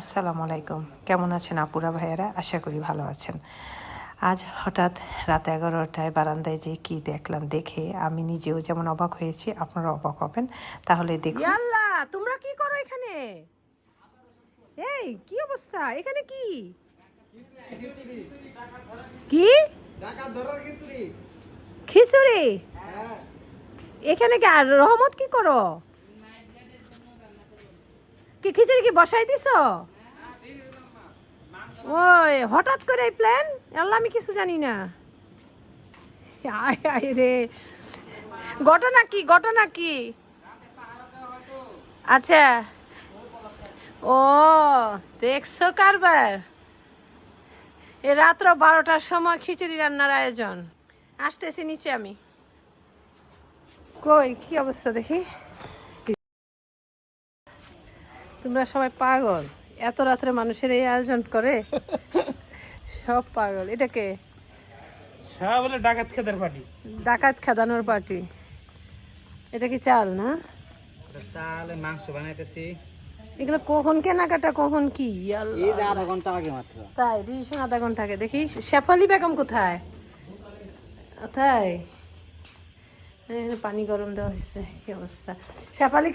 আসসালামু আলাইকুম। কেমন আছেন আপুরা ভাইয়েরা? আশা করি ভালো আছেন। আজ হঠাৎ রাত এগারোটায় বারান্দায় যে কি দেখলাম দেখে আমি নিজেও যেমন অবাক হয়েছি, আপনারা অবাক হবেন। তাহলে দেখুন। আল্লাহ তোমরা কি করো এখানে? এই, কি অবস্থা? এখানে কি? কি? খিচুড়ি? এখানে কি আর রহমত কি করো? কি খিচুড়ি কি বসাই দিছ? ওই, হঠাৎ করে এই প্ল্যান আল্লাহ, আমি কিছু জানি না। রে। ঘটনা কি ঘটনা কি? আচ্ছা। ও, দেখছ কারবার? এ রাত্র বারোটার সময় খিচুড়ি রান্নার আয়োজন। আসতেছি নিচে আমি। কই, কি অবস্থা দেখি? তোমরা সবাই পাগল। এত রাত্রে মানুষের এই আয়োজন করে সব পাগল। এটাকে সব বলে ডাকাত খেদার পার্টি। ডাকাত খাদানোর পার্টি। এটা কি চাল না? চালে মাংস বানাইতেছি। এগুলো কখন কেনাকাটা কখন কি? আল্লাহ। এই যে আধা ঘণ্টা আগে মাত্র। তাই রিসন আধা ঘণ্টা আগে। দেখি শেফালি বেগম কোথায়? তাই পানি গরম দেওয়া হয়েছে কি অবস্থা? শেফালি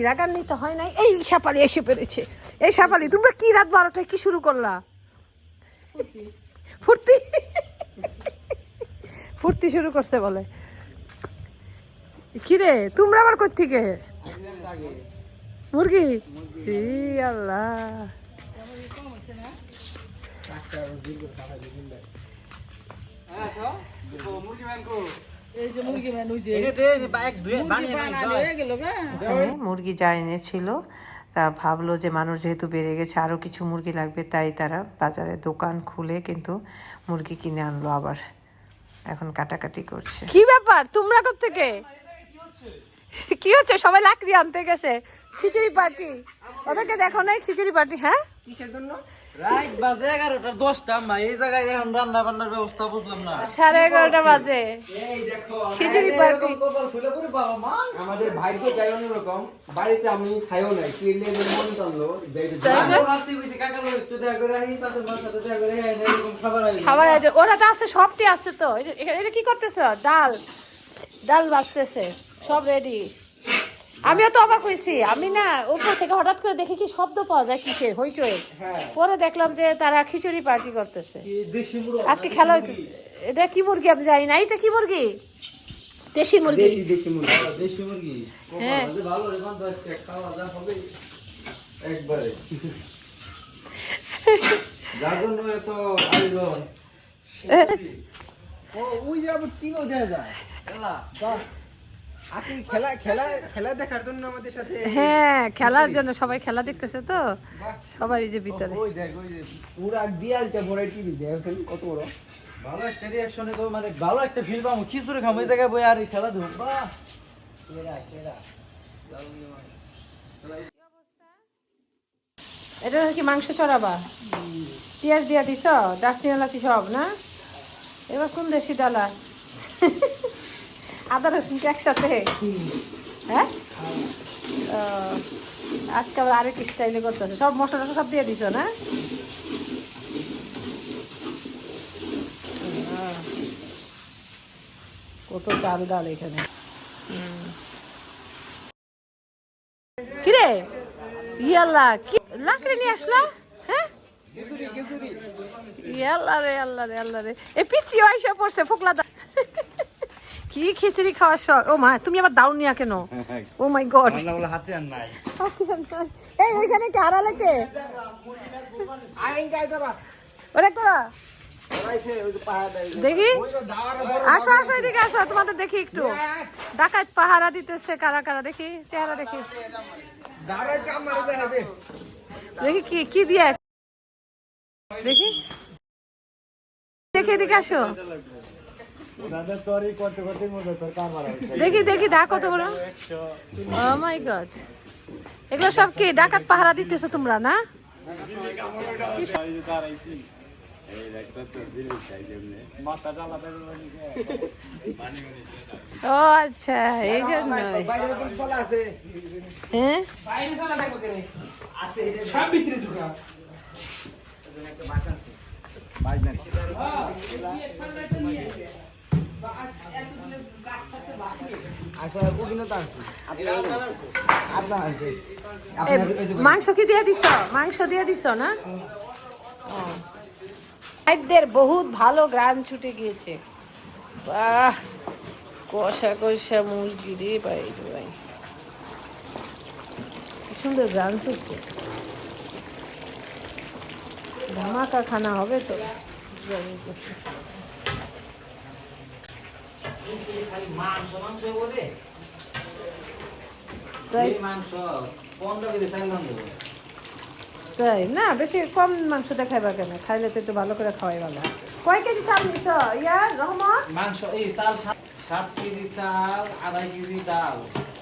ইরাকার নিতে হয় নাই। এই শেফালি এসে পেরেছে এই শেফালি তোমরা কি রাত বারোটায় কি শুরু করলা? ফুর্তি। ফুর্তি? শুরু করছে বলে। কিরে তোমরা আবার কোথেকে মুরগি? ই আল্লাহ। ওখানে মুরগি যা এনেছিল তা ভাবলো যে মানুষ যেহেতু বেড়ে গেছে আরও কিছু মুরগি লাগবে তাই তারা বাজারে দোকান খুলে কিন্তু মুরগি কিনে আনলো আবার। এখন কাটাকাটি করছে। কি ব্যাপার? তোমরা থেকে কি হচ্ছে? সবাই লাকড়ি আনতে গেছে। খিচুড়ি পার্টি। ওদেরকে দেখো নাই খিচুড়ি পার্টি হ্যাঁ? রাত বাজে এগারোটা দশটা মা এই জায়গায় এখন রান্না বান্নার ব্যবস্থা বুঝলাম না। সাড়ে এগারোটা বাজে। এই দেখো খিচুড়ি পার্টি। কপাল খুলে পরে বাবা মা। আমাদের ভাগ্য চাই অন্যরকম। বাড়িতে আমি খাইও নাই কি লেগে মন টানলো যাইতে তাই না? আমি ভাবছি কইছি কাকা লোক একটু দেখা করে আহি চাচার মার সাথে দেখা করে এরকম খাবার আই খাবার আয়োজন ওরা তো আছে সবটি আছে তো। এখানে- এটা কি করতেছে? ডাল। ডাল বাজতেছে সব রেডি আমিও তো অবাক হয়েছি। আমি না উপর থেকে হঠাৎ করে দেখি কি শব্দ পাওয়া যায় কিসের হইচই। পরে দেখলাম যে তারা খিচুড়ি পার্টি করতেছে। আজকে খেলা হইতেছে। এটা কি মুরগি আমি জানি না এটা কি মুরগি? দেশি মুরগি। দেশি দেশি মুরগি। দেশি মুরগি। হ্যাঁ। ভালো রে বান্ধব আজকে খাওয়া যা হবে একবারে। যার জন্য এত আয়োজন। ও ওই যে আবার তিনও যায়। খেলা খেলা খেলা দেখার জন্য আমাদের সাথে হ্যাঁ খেলার জন্য সবাই খেলা দেখতেছে তো? সবাই ওই যে ভিতরে। ওই দেখ ওই যে পুরা দিয়ালটা বড় টিভি দেখছেন কত বড়। ভালো একটা তো মানে ভালো একটা ফিল পাবো। খিচুড়ি খাব জায়গায় বই আর খেলা বাহ। এটা কি মাংস চড়াবা? পেঁয়াজ দিয়া দিছ? ডাস্টিন এলাচি সব না? এবার কোন দেশি ডালা আদা, রসুন কি একসাথে? হ্যাঁ? আজকে আবার আরেক স্টাইলে করতেছে। সব মশলা সব দিয়ে দিছ না? কত চাল ডাল এখানে। কিরে? ইয়াল্লা, কি? লাকড়ি নিয়ে আসলা? হ্যাঁ? ইয়াল্লা রে, আল্লাহ রে আল্লাহ রে এ পিচি আইসা পড়ছে, ফোকলা দা। কি খিচুড়ি খাওয়ার শখ? ও মা তুমি আবার দাও নিয়া কেন? ও মাই গড হাতে আর নাই। এই ওইখানে কে? হারালে কে? ওরে করা দেখি? আসো আসো এদিকে আসো তোমাদের দেখি একটু। ডাকাত পাহারা দিতেছে কারা কারা? দেখি চেহারা দেখি। দেখি কি কি দিয়ে? দেখি। দেখি এদিকে আসো। দেখি দেখি দা কত বড়। ও মাই গড এগুলো সব কি ডাকাত পাহারা দিতেছো তোমরা না? ও আচ্ছা এই বাইরে আছে হ্যাঁ আছে আচ্ছা মাংস কি দিয়ে দিছ? মাংস দিয়ে দিছ না। খাদ্যের বহুত ভালো গ্রান ছুটে গিয়েছে। বাহ কষা কষা মুরগি রে ভাই ভাই। সুন্দর গ্রান ছুটছে। ধামাকা খানা হবে তো। মাংস মাংস বলে তাই মাংস পনেরো কেজি চাইলাম তাই? না বেশি কম মাংসটা খাইবা কেন? খাইলে তো একটু ভালো করে খাওয়াই ভালো। কয় কেজি চাল নিছ ইয়া রহমান মাংস এই চাল সাত কেজি চাল আড়াই কেজি ডাল।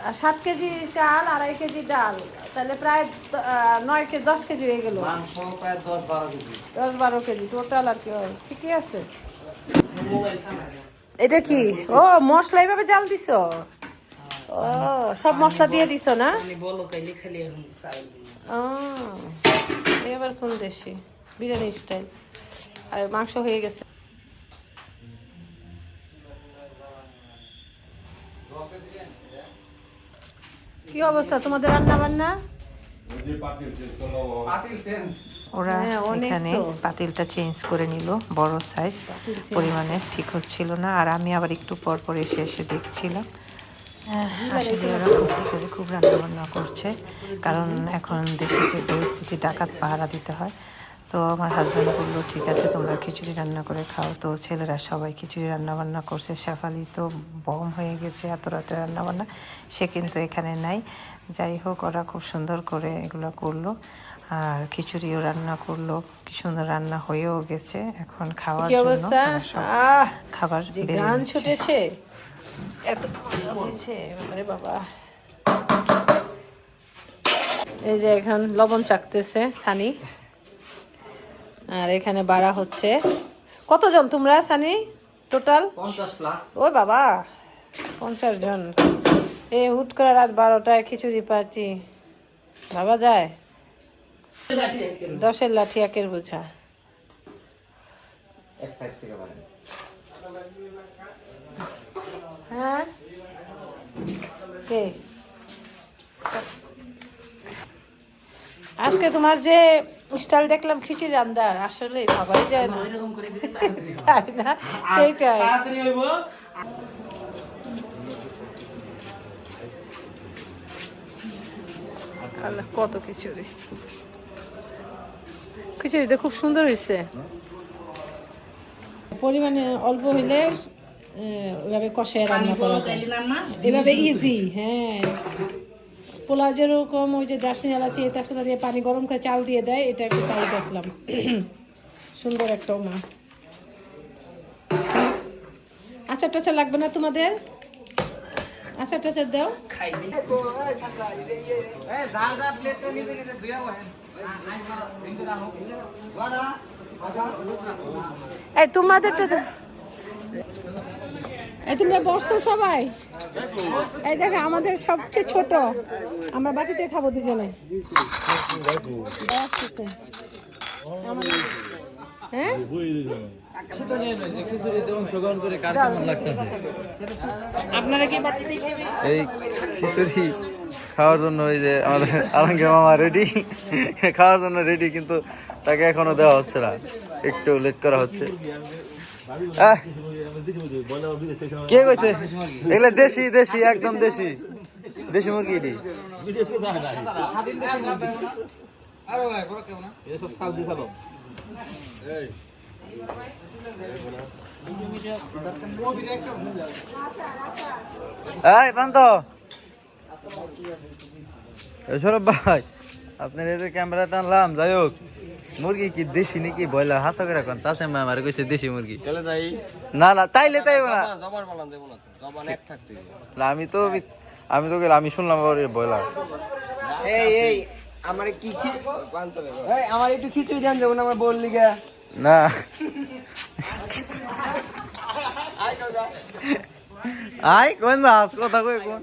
আর সাত কেজি চাল আড়াই কেজি ডাল। তাহলে প্রায় নয় কেজি দশ কেজি হয়ে গেল। মাংস প্রায় দশ বারো কেজি। দশ বারো কেজি টোটাল আর কি ঠিকই আছে। এটা কি? ও মশলা এইভাবে জাল দিছ? ও সব মশলা দিয়ে দিছ না? ও এবার কোন দেশে? বিরিয়ানি স্টাইল। আর মাংস হয়ে গেছে। কি অবস্থা? তোমাদের রান্না বান্না ওরা হ্যাঁ, এখানে। পাতিলটা চেঞ্জ করে নিল বড় সাইজ পরিমাণে ঠিক হচ্ছিল না। আর আমি আবার একটু পর পর এসে এসে দেখছিলাম। আসলে ওরা ফুর্তি করে খুব রান্নাবান্না করছে। কারণ এখন দেশের যে পরিস্থিতি ডাকাত পাহারা দিতে হয়। তো আমার হাজব্যান্ড বলল ঠিক আছে তোমরা খিচুড়ি রান্না করে খাও। তো ছেলেরা সবাই খিচুড়ি রান্না বান্না করছে। শেফালি তো বম হয়ে গেছে এত রাতে রান্না বান্না সে কিন্তু এখানে নাই। যাই হোক ওরা খুব সুন্দর করে এগুলো করল আর খিচুড়িও রান্না করল। কি সুন্দর রান্না হয়েও গেছে এখন খাওয়ার জন্য। খাবার গান ছুটেছে। এত হয়েছে আরে বাবা। এই যে এখন লবণ চাকতেছে সানি। আর এখানে বাড়া হচ্ছে। কতজন তোমরা সানি? টোটাল ও বাবা পঞ্চাশ জন। এই হুট করে রাত বারোটায় খিচুড়ি পাচ্ছি ভাবা যায়? দশের লাঠি একের বোঝা। হ্যাঁ? কে? আজকে তোমার যে স্টাইল দেখলাম খিচুড়ি রান্দার আসলে ভাবাই যায় না। তাই না? সেইটাই। তাড়াতাড়ি হইব কত খিচুড়ি। খিচুড়িটা খুব সুন্দর হয়েছে। পরিমাণে অল্প হইলে আহ, ওইভাবে কষায় রান্না করা যায়। এভাবে ইজি হ্যাঁ। পোলাও যেরকম ওই যে দার্সিন এলাচি তেজপাতা দিয়ে পানি গরম করে চাল দিয়ে দেয়, এটা একটু তাই দেখলাম। সুন্দর একটা মা আচার টাচার লাগবে না তোমাদের? আচার টাচার দাও। এই তোমাদেরটা তো এই তোমরা বসতো সবাই? এই দেখো আমাদের সবচেয়ে ছোট। আমরা বাটিতে খাব দুজনে। হ্যাঁ? আপনারা কি এই খিচুড়ি খাওয়ার জন্য ওই যে আমাদের আলমগীর মামা রেডি খাওয়ার জন্য রেডি কিন্তু তাকে এখনও দেওয়া হচ্ছে না। একটু লেট করা হচ্ছে। আহ! কে কইছে? এগুলা দেশি দেশি, একদম দেশি। দেশি মুরগি এটি। এই ভাই, আপনার এই যে ক্যামেরাতে আনলাম, যাই হোক। মুরগি কি দেশি নাকি বয়লা হাসা করে এখন চাষে মা আমার কইছে দেশি মুরগি। চলে যাই। না না তাইলে তাই না। জবান বলান দেবো না জবান এক থাকতে না, আমি তো আমি তো আমি শুনলাম আবার বয়লা এই এই আমার কি কি এই আমার একটু খিচুড়ি দেন যাব না আমার বললি গা না। আই কোন যাস কথা কই কোন?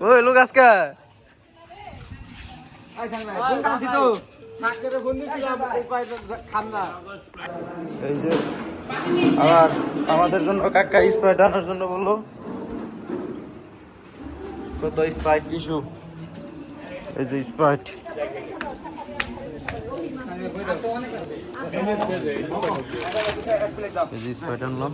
ওই লোক আজকে। এই যে আবার আমাদের জন্য কাকা স্প্রাইট আনার জন্য বলল। কত স্প্রাইট টিস্যু এই যে স্প্রাইট। এই যে আনলাম।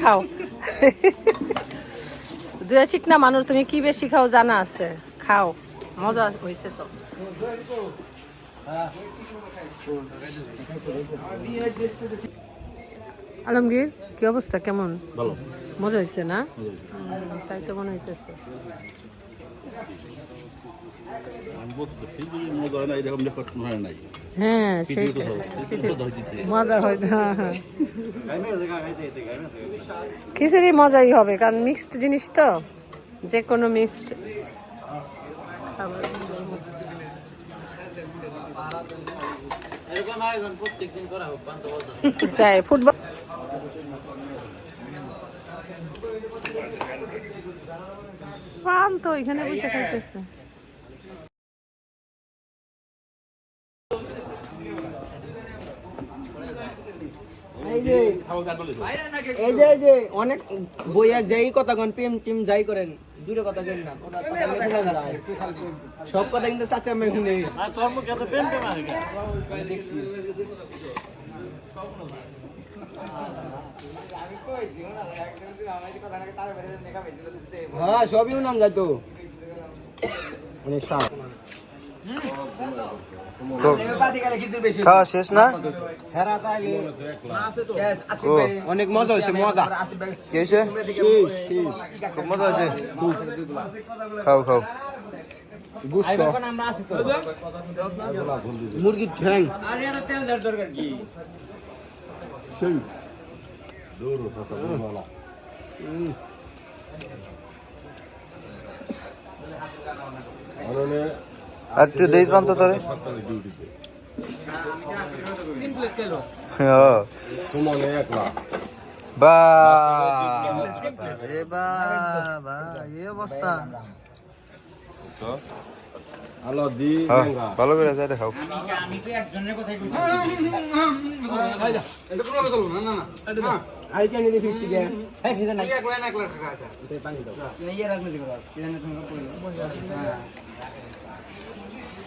খাও। মানুষ তুমি কি বেশি খাও জানা আছে। খাও। মজা হয়েছে তো। আলমগীর? কি অবস্থা? কেমন? ভালো। মজা হয়েছে না? তাই তো মনে হইতেছে। আমি সেই মজা হয় হয় নাই হ্যাঁ সেই। মজা হ্যাঁ, হ্যাঁ। খিচুড়ি মজাই হবে কারণ মিক্সড জিনিস তো। যে কোনো মিক্সড এরকম আয়োজন প্রত্যেকদিন করা হোক তাই ফুটবল পান তো এখানে বসে খাইতেছে। যে এই যে এই যে অনেক বইয়া যাই কথা কন প্রেম টিম যাই করেন দূরে কথা কেন না। সব কথা কিন্তু চাচা আমি শুনে। হ্যাঁ সবই নাম যায় তো। অনেক সাপ। খাওয়া শেষ না? অনেক মজা হয়েছে মজা। কি হয়েছে? খুব মজা হয়েছে। খাও খাও। আমরা মুরগির ঠ্যাং। আর আর একটু দেই পান তো তোরে হ্যাঁ। হ্যাঁ, ভালো করে যাই খাও আমি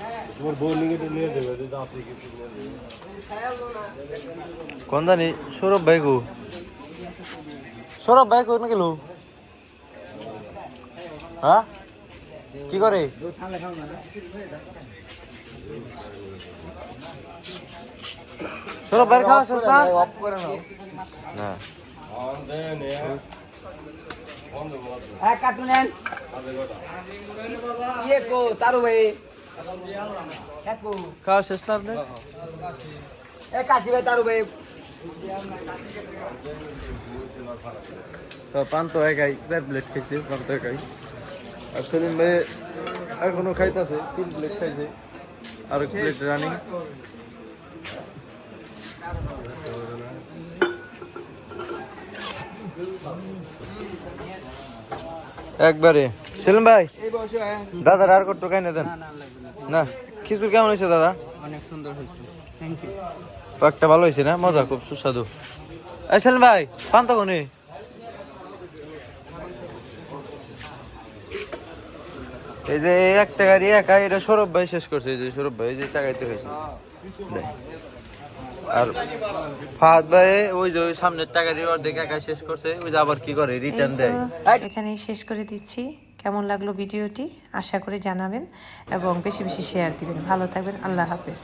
তো একজনের কথাই বলছি আইটা নিতে ফিস থেকে হ্যাঁ ফিসে কোন জানি? সৌরভ ভাই গো সৌরভ ভাই কোন গেল? হ্যাঁ? কি করে? সৌরভ ভাই খাওয়া শেষ না? অফ করে নাও না কাটু নেন কো তারু ভাই। কাকু খাওয়া শেষ না আপনি এ কাশি ভাই তারু ভাই। তো পান তো একাই চার প্লেট খাইছে পান তো একাই আর সেলিম ভাই এখনও খাইতেছে তিন প্লেট খাইছে আর এক প্লেট রানিং একবারে। সেলিম ভাই দাদার আর কত খাই না দেন না। খিচুড়ি কেমন হয়েছে দাদা? অনেক সুন্দর হয়েছে। থ্যাংক ইউ একটা ভালো হয়েছে না? মজা খুব সুস্বাদু। সেলিম ভাই পান তো কোনে? এই যে এই এক টাকার একা এটা সৌরভ ভাই শেষ করছে এই যে সৌরভ ভাই এই যে টাকাইতে হয়েছে। আর ফাহাদ ভাই ওই যে ওই সামনের টাকা দিয়ে অর্ধেক একা শেষ করছে ওই যে আবার কি করে? রিটার্ন দেয়। এখানেই শেষ করে দিচ্ছি। কেমন লাগল ভিডিওটি? আশা করে জানাবেন এবং বেশি বেশি শেয়ার দিবেন। ভালো থাকবেন। আল্লাহ হাফেজ।